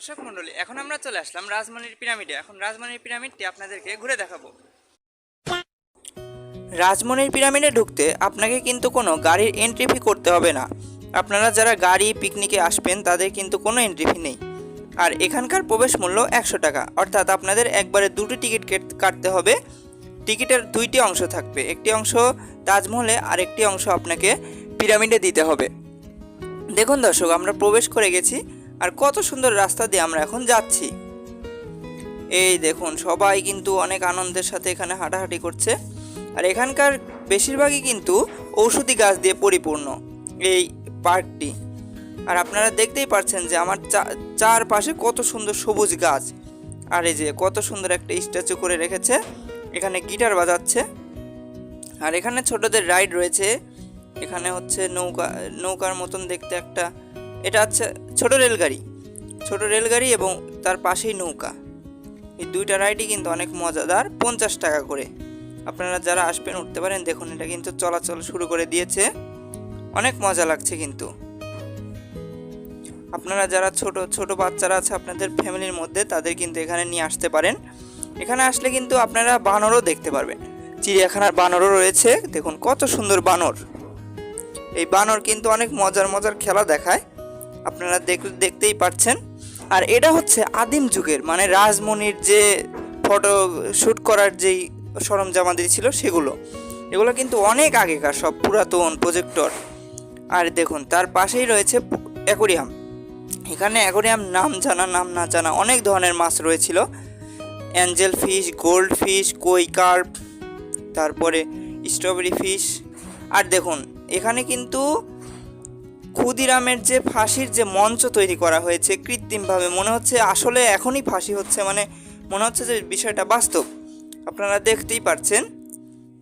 দর্শক মণ্ডলী, এখন আমরা চলে আসলাম রাজমণির পিরামিডে। এখন রাজমণির পিরামিডটি আপনাদেরকে ঘুরে দেখাবো। রাজমণির পিরামিডে ঢুকতে আপনাকে কিন্তু কোনো গাড়ির এন্ট্রি ফি করতে হবে না। আপনারা যারা গাড়ি পিকনিকে আসবেন, তাদের কিন্তু কোনো এন্ট্রি ফি নেই। আর এখানকার প্রবেশ মূল্য একশো টাকা। অর্থাৎ আপনাদের একবারে দুটি টিকিট কেট- কাটতে হবে। টিকিটের দুইটি অংশ থাকবে। একটি অংশ তাজমহলে আর একটি অংশ আপনাকে পিরামিডে দিতে হবে। দেখুন দর্শক, আমরা প্রবেশ করে গেছি। আর কত সুন্দর রাস্তা দিয়ে আমরা এখন যাচ্ছি। এই দেখুন, সবাই কিন্তু অনেক আনন্দের সাথে এখানে হাঁটাহাঁটি করছে। আর এখানকার বেশিরভাগই কিন্তু ঔষধি গাছ দিয়ে পরিপূর্ণ এই পার্কটি। আর আপনারা দেখতেই পাচ্ছেন যে আমার চারপাশে কত সুন্দর সবুজ গাছ। আর এই যে কত সুন্দর একটা স্ট্যাচু করে রেখেছে, এখানে গিটার বাজাচ্ছে। আর এখানে ছোটদের রাইড রয়েছে, এখানে হচ্ছে নৌকা, নৌকার মতন দেখতে একটা, এটা হচ্ছে ছোট রেলগাড়ি ছোট রেলগাড়ি এবং তার পাশেই নৌকা। এই দুইটা রাইডই কিন্তু অনেক মজাদার, পঞ্চাশ টাকা করে। আপনারা যারা আসবেন, উঠতে পারেন, দেখুন এটা কিন্তু চলাচল শুরু করে দিয়েছে। অনেক মজা লাগছে কিন্তু। আপনারা যারা ছোট ছোট বাচ্চারা আছে, আপনাদের ফ্যামিলির মধ্যে, তাদের কিন্তু এখানে নিয়ে আসতে পারেন। এখানে আসলে কিন্তু আপনারা বানরও দেখতে পারবেন। চিড়িয়াখানার বানরও রয়েছে। দেখুন কত সুন্দর বানর। এই বানর কিন্তু অনেক মজার মজার খেলা দেখায়। আপনারা দেখ, দেখতেই পাচ্ছেন আর এটা হচ্ছে আদিম যুগের মানে রাজমণির যে ফটো শ্যুট করার যেই সরঞ্জামাদি ছিল সেগুলো। এগুলো কিন্তু অনেক আগেকার, সব পুরাতন প্রজেক্টর আর দেখুন, তার পাশেই রয়েছে অ্যাকোরিয়াম এখানে অ্যাকোরিয়াম নাম জানা, নাম না জানা অনেক ধরনের মাছ রয়েছিল। অ্যাঞ্জেল ফিশ গোল্ড ফিশ কই কার্প তারপরে স্ট্রবেরি ফিশ আর দেখুন, এখানে কিন্তু ক্ষুদিরামের যে ফাঁসির যে মঞ্চ তৈরি করা হয়েছে, কৃত্রিমভাবে মনে হচ্ছে আসলে এখনই ফাঁসি হচ্ছে মানে মনে হচ্ছে যে বিষয়টা বাস্তব। আপনারা দেখতেই পারছেন।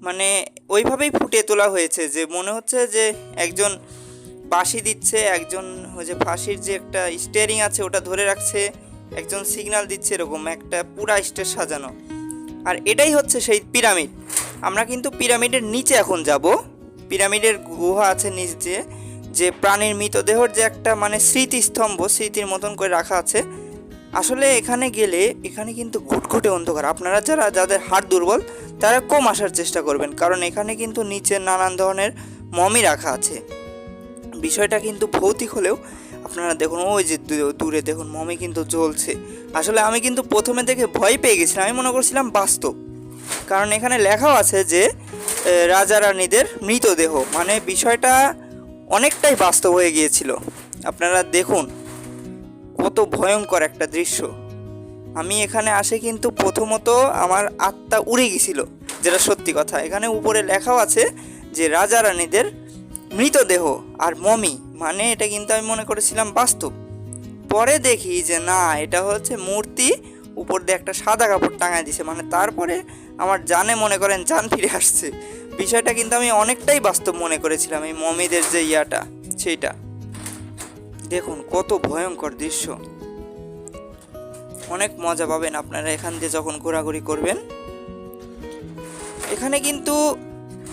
মানে ওইভাবেই ফুটিয়ে তোলা হয়েছে যে মনে হচ্ছে যে একজন বাঁশি দিচ্ছে, একজন ওই যে ফাঁসির যে একটা স্টিয়ারিং আছে ওটা ধরে রাখছে, একজন সিগন্যাল দিচ্ছে এরকম একটা পুরা স্টেজ সাজানো। আর এটাই হচ্ছে সেই পিরামিড আমরা কিন্তু পিরামিডের নিচে এখন যাব। পিরামিডের গুহা আছে নিচ। যে প্রাণীর মৃতদেহর যে একটা মানে স্মৃতিস্তম্ভ, স্মৃতির মতন করে রাখা আছে, আসলে এখানে গেলে এখানে কিন্তু ঘুটঘুটে অন্ধকার। আপনারা যারা, যাদের হাট দুর্বল, তারা কম আসার চেষ্টা করবেন, কারণ এখানে কিন্তু নিচে নানান ধরনের মমি রাখা আছে। বিষয়টা কিন্তু ভৌতিক হলেও আপনারা দেখুন, ওই যে দূরে- দেখুন, মমি কিন্তু জ্বলছে। আসলে আমি কিন্তু প্রথমে দেখে ভয় পেয়ে গেছিলাম, আমি মনে করছিলাম বাস্তব। কারণ এখানে লেখাও আছে যে রাজা রানীদের মৃতদেহ মানে বিষয়টা অনেকটাই বাস্তব হয়ে গিয়েছিল। আপনারা দেখুন, কত ভয়ঙ্কর একটা দৃশ্য। আমি এখানে আসে কিন্তু প্রথমত আমার আত্মা উড়ে গেছিল যেটা সত্যি কথা। এখানে উপরে লেখাও আছে যে রাজা রানীদের মৃতদেহ আর মমি মানে এটা কিন্তু আমি মনে করেছিলাম বাস্তব। পরে দেখি যে না, এটা হচ্ছে মূর্তি উপর দিয়ে একটা সাদা কাপড় টাঙায় দিছে। মানে তারপরে আমার জানে মনে করেন জান ফিরে আসছে। বিষয়টা কিন্তু আমি অনেকটাই বাস্তব মনে করেছিলাম এই মমিদের যে ইয়াটা, সেইটা। দেখুন, কত ভয়ঙ্কর দৃশ্য। অনেক মজা পাবেন আপনারা এখান দিয়ে যখন ঘোরাঘুরি করবেন। এখানে কিন্তু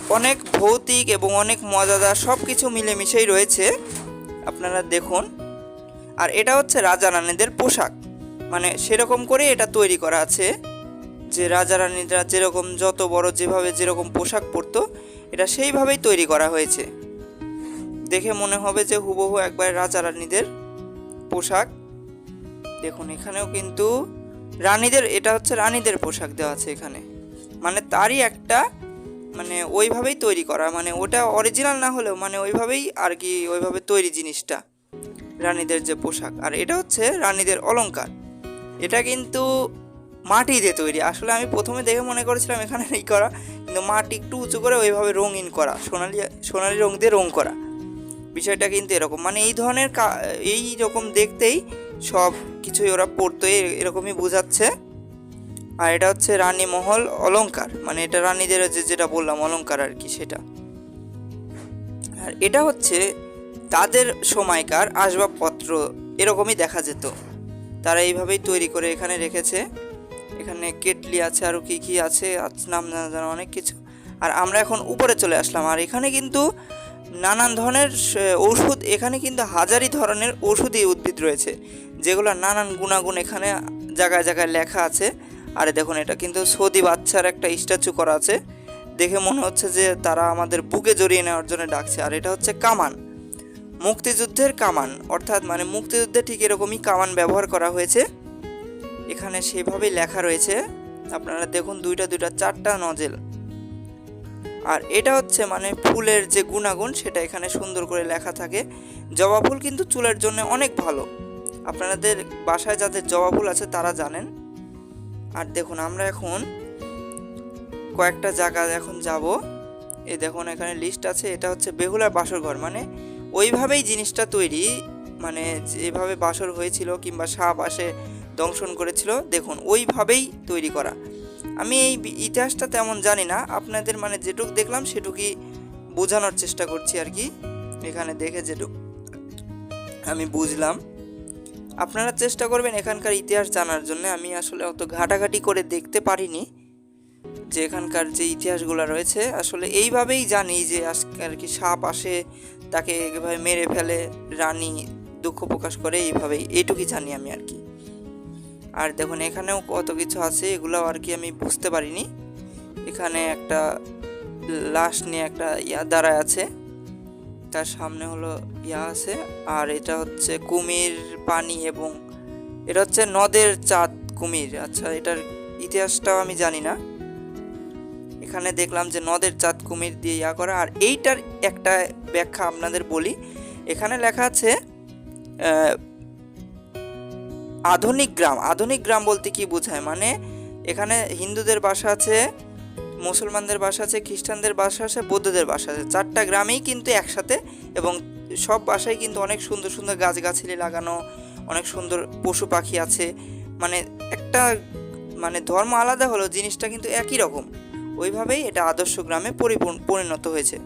অনেক ভৌতিক এবং অনেক মজাদার সব কিছু মিলেমিশেই রয়েছে। আপনারা দেখুন। আর এটা হচ্ছে রাজা রানীদের পোশাক। মানে সেরকম করে এটা তৈরি করা আছে যে রাজা রানীরা যেরকম যত বড় যেভাবে যেরকম পোশাক পরতো, এটা সেইভাবেই তৈরি করা হয়েছে। দেখে মনে হবে যে হুবহু একবার রাজা রানীদের পোশাক। দেখুন, এখানেও কিন্তু রানীদের, এটা হচ্ছে রানীদের পোশাক দেওয়া আছে এখানে। মানে তারই একটা মানে ওইভাবেই তৈরি করা মানে ওটা অরিজিনাল না হলেও মানে ওইভাবেই আর কি, ওইভাবে তৈরি জিনিসটা, রানীদের যে পোশাক। আর এটা হচ্ছে রানীদের অলংকার। এটা কিন্তু মাটি দিয়ে তৈরি। আসলে আমি প্রথমে দেখে মনে করেছিলাম এখানে এই করা, কিন্তু মাটি একটু উঁচু করে ওইভাবে রঙিন করা, সোনালি সোনালি রং দিয়ে রং করা। বিষয়টা কিন্তু এরকম। মানে এই ধরনের এই রকম দেখতেই সব কিছুই ওরা পড়তো এরকমই বোঝাচ্ছে। আর এটা হচ্ছে রানী মহল অলংকার। মানে এটা রানীদের যে, যেটা বললাম, অলংকার আর কি সেটা। আর এটা হচ্ছে তাদের সময়কার আসবাবপত্র, এরকমই দেখা যেত। তারা এইভাবেই তৈরি করে এখানে রেখেছে। এখানে কেটলি আছে আরও কী কী আছে নাম জানা জানা অনেক কিছু। আর আমরা এখন উপরে চলে আসলাম। আর এখানে কিন্তু নানান ধরনের ঔষধ, এখানে কিন্তু হাজারি ধরনের ঔষধি উদ্ভিদ রয়েছে। যেগুলো নানান গুণাগুণ এখানে জায়গায় জায়গায় লেখা আছে। আর দেখুন, এটা কিন্তু সৌদি বাচ্চার একটা স্ট্যাচু করা আছে। দেখে মনে হচ্ছে যে তারা আমাদের বুকে জড়িয়ে নেওয়ার জন্য ডাকছে। আর এটা হচ্ছে কামান। মুক্তিযুদ্ধের কামান, অর্থাৎ মানে মুক্তিযুদ্ধে ঠিক এরকমই কামান ব্যবহার করা হয়েছে। এখানে সেভাবেই লেখা রয়েছে। আপনারা দেখুন দুইটা দুইটা, চারটা নজেল। আর এটা হচ্ছে মানে ফুলের যে গুণাগুণ, সেটা এখানে সুন্দর করে লেখা থাকে। জবা ফুল কিন্তু চুলের জন্য অনেক ভালো। আপনাদের বাসায় যাদের জবা ফুল আছে, তারা জানেন। আর দেখুন, আমরা এখন কয়েকটা জায়গা এখন যাব। এই দেখুন, এখানে লিস্ট আছে। এটা হচ্ছে বেহুলার বাসর ঘর মানে ওইভাবেই জিনিসটা তৈরি মানে যেভাবে বাসর হয়েছিল কিংবা সাপ আসে দংশন করেছিল, দেখুন, ওইভাবেই তৈরি করা। আমি এই ইতিহাসটা তেমন জানি না, আপনাদের মানে যেটুক দেখলাম সেটুকুই বোঝানোর চেষ্টা করছি আর কি, এখানে দেখে যেটুক আমি বুঝলাম। আপনারা চেষ্টা করবেন এখানকার ইতিহাস জানার জন্য, আমি আসলে অত ঘাটাঘাটি করে দেখতে পারিনি। যে এখানকার যে ইতিহাসগুলো রয়েছে, আসলে এইভাবেই জানি যে আর কি সাপ আসে, তাকে এভাবে মেরে ফেলে, রানী দুঃখ প্রকাশ করে এইভাবেই, এইটুকুই জানি আমি আর কি। আর দেখুন, এখানেও কত কিছু আছে এগুলো আর কি আমি বুঝতে পারিনি। এখানে একটা লাশ নিয়ে একটা ইয়া দাঁড়ায় আছে, তার সামনে হলো ইয়া আছে, আর এটা হচ্ছে কুমির পানি এবং এটা হচ্ছে নদের চাঁদ কুমির। আচ্ছা এটার ইতিহাসটাও আমি জানি না। এখানে দেখলাম যে নদের চাঁদ কুমির দিয়ে ইয়া করা, আর এইটার একটা ব্যাখ্যা আপনাদের বলি। এখানে লেখা আছে আধুনিক গ্রাম। আধুনিক গ্রাম বলতে কি বোঝায়? মানে এখানে হিন্দুদের বাসা আছে, মুসলমানদের বাসা আছে, খ্রিস্টানদের বাসা আছে, বৌদ্ধদের বাসা আছে। চারটা গ্রামেই কিন্তু একসাথে এবং সব বাসায় কিন্তু অনেক সুন্দর সুন্দর গাছগাছালি লাগানো, অনেক সুন্দর পশু পাখি আছে। মানে একটা মানে ধর্ম আলাদা হলেও জিনিসটা কিন্তু একই রকম। ওইভাবেই এটা আদর্শ গ্রামে পরিপূর্ণ পরিণত হয়েছে।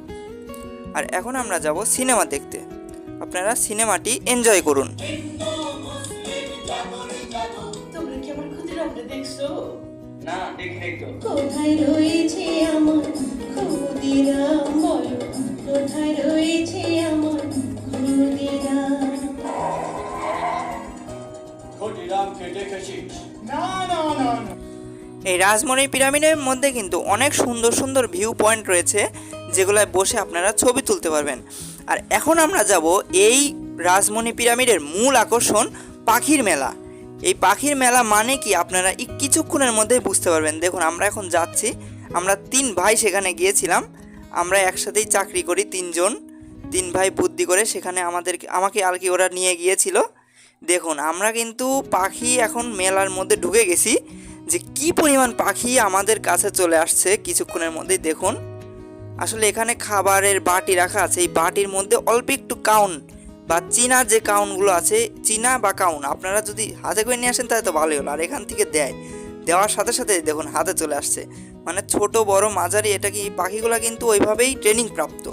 আর এখন আমরা যাব সিনেমা দেখতে। আপনারা সিনেমাটি এনজয় করুন। তোমরা কি আমার ক্ষুদিরামটা দেখছ? না কোথায় রয়েছে আমার এই রাজমণি পিরামিডের মধ্যে কিন্তু অনেক সুন্দর সুন্দর ভিউ পয়েন্ট রয়েছে, যেগুলোয় বসে আপনারা ছবি তুলতে পারবেন। আর এখন আমরা যাব এই রাজমণি পিরামিডের মূল আকর্ষণ, পাখির মেলা। এই পাখির মেলা মানে কি? আপনারা কিছুক্ষণের মধ্যেই বুঝতে পারবেন। দেখুন, আমরা এখন যাচ্ছি। আমরা তিন ভাই সেখানে গিয়েছিলাম। আমরা একসাথেই চাকরি করি তিনজন। তিন ভাই বুদ্ধি করে সেখানে আমাদের আমাকে আর কি ওরা নিয়ে গিয়েছিল। দেখুন, আমরা কিন্তু পাখি এখন মেলার মধ্যে ঢুকে গেছি। যে কি পরিমাণ পাখি আমাদের কাছে চলে আসছে কিছুক্ষণের মধ্যেই দেখুন। আসলে এখানে খাবারের বাটি রাখা আছে। এই বাটির মধ্যে অল্প একটু কাউন বা চীনা যে কাউনগুলো আছে, চীনা বা কাউন, আপনারা যদি হাতে করে নিয়ে আসেন তাহলে তো ভালোই হলো। আর এখান থেকে দেয়। দেওয়ার সাথে সাথে দেখুন হাতে চলে আসছে। মানে ছোট, বড়, মাঝারি, এটা কি পাখিগুলো কিন্তু ওইভাবেই ট্রেনিং প্রাপ্ত।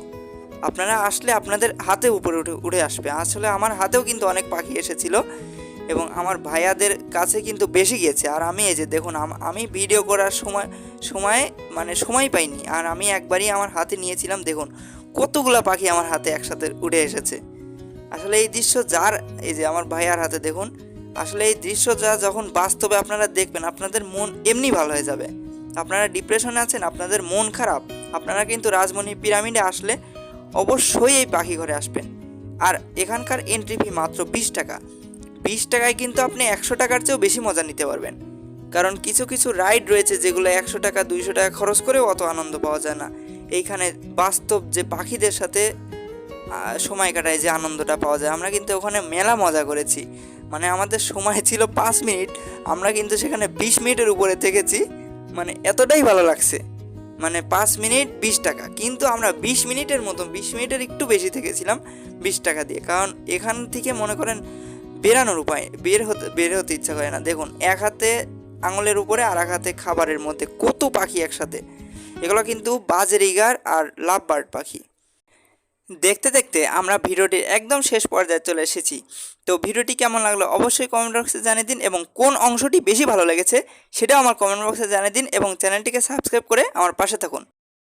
আপনারা আসলে আপনাদের হাতে উপরে উঠে উঠে আসবে। আসলে আমার হাতেও কিন্তু অনেক পাখি এসেছিল। এবং আমার ভাইয়াদের কাছে কিন্তু বেশি গিয়েছে। আর আমি এই যে দেখুন, আম- ভিডিও করার সময় সময় মানে সময় পাইনি। আর আমি একবারই আমার হাতে নিয়েছিলাম, দেখুন, কতগুলা পাখি আমার হাতে একসাথে উঠে এসেছে। আসলে এই দৃশ্য যার, এই যে আমার ভাইয়ার হাতে দেখুন, আসলে এই দৃশ্য যা যখন বাস্তবে আপনারা দেখবেন, আপনাদের মন এমনি ভালো হয়ে যাবে। আপনারা ডিপ্রেশনে আছেন, আপনাদের মন খারাপ। আপনারা কিন্তু রাজমণি পিরামিডে আসলে অবশ্যই এই পাখি ঘরে আসবেন। আর এখানকার এন্ট্রি ফি মাত্র বিশ টাকা। বিশ টাকায় কিন্তু আপনি একশো টাকার চেয়েও বেশি মজা নিতে পারবেন। কারণ কিছু কিছু রাইড রয়েছে যেগুলো একশো টাকা, দুইশো টাকা খরচ করেও অত আনন্দ পাওয়া যায় না। এইখানে বাস্তব যে পাখিদের সাথে সময় কাটায় যে আনন্দটা পাওয়া যায়। আমরা কিন্তু ওখানে মেলা মজা করেছি। মানে আমাদের সময় ছিল পাঁচ মিনিট, আমরা কিন্তু সেখানে বিশ মিনিটের উপরে থেকেছি। মানে এতটাই ভালো লাগছে। মানে পাঁচ মিনিট বিশ টাকা। কিন্তু আমরা বিশ মিনিটের মতো বিশ মিনিটের একটু বেশি থেকেছিলাম বিশ টাকা দিয়ে। কারণ এখান থেকে মনে করেন বেরানোর উপায়, বের হতে বের হতে ইচ্ছা করে না। দেখুন, এক হাতে আঙুলের উপরে আর এক হাতে খাবারের মধ্যে কত পাখি একসাথে? এগুলো কিন্তু বাজরিগার আর লাভ বার্ড পাখি। দেখতে দেখতে আমরা ভিডিওটির একদম শেষ পর্যায়ে চলে এসেছি। তো ভিডিওটি কেমন লাগল অবশ্যই কমেন্ট বক্সে জানিয়ে দিন এবং কোন অংশটি বেশি ভালো লেগেছে সেটাও আমার কমেন্ট বক্সে জানিয়ে দিন এবং চ্যানেলটিকে সাবস্ক্রাইব করে আমার পাশে থাকুন।